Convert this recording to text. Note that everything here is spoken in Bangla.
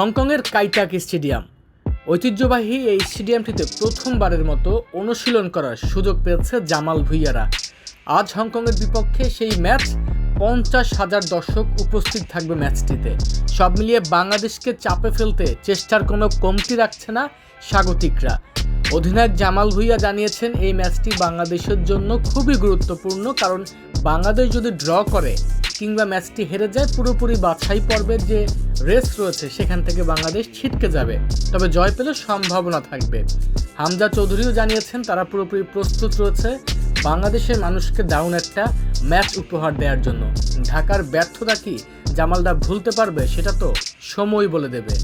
হংকংয়ের কাইটাক স্টেডিয়াম। ঐতিহ্যবাহী এই স্টেডিয়ামটিতে প্রথমবারের মতো অনুশীলন করার সুযোগ পেয়েছে জামাল ভুইয়ারা। আজ হংকংয়ের বিপক্ষে সেই ম্যাচ পঞ্চাশ হাজার দর্শক উপস্থিত থাকবে ম্যাচটিতে। সব মিলিয়ে বাংলাদেশকে চাপে ফেলতে চেষ্টার কোনো কমতি রাখছে না স্বাগতিকরা। অধিনায়ক জামাল ভুইয়া জানিয়েছেন, এই ম্যাচটি বাংলাদেশের জন্য খুবই গুরুত্বপূর্ণ কারণ বাংলাদেশ যদি ড্র করে কিংবা ম্যাচটি হেরে যায়, পুরোপুরি বাছাই পর্বের যে রেস রয়েছে, সেখান থেকে বাংলাদেশ ছিটকে যাবে। তবে জয় পেলে সম্ভাবনা থাকবে। হামজা চৌধুরীও জানিয়েছেন, তারা পুরোপুরি প্রস্তুত রয়েছে বাংলাদেশের মানুষকে দারুণ একটা ম্যাচ উপহার দেওয়ার জন্য। ঢাকার ব্যর্থতা কি জামালদা ভুলতে পারবে, সেটা তো সময় বলে দেবে।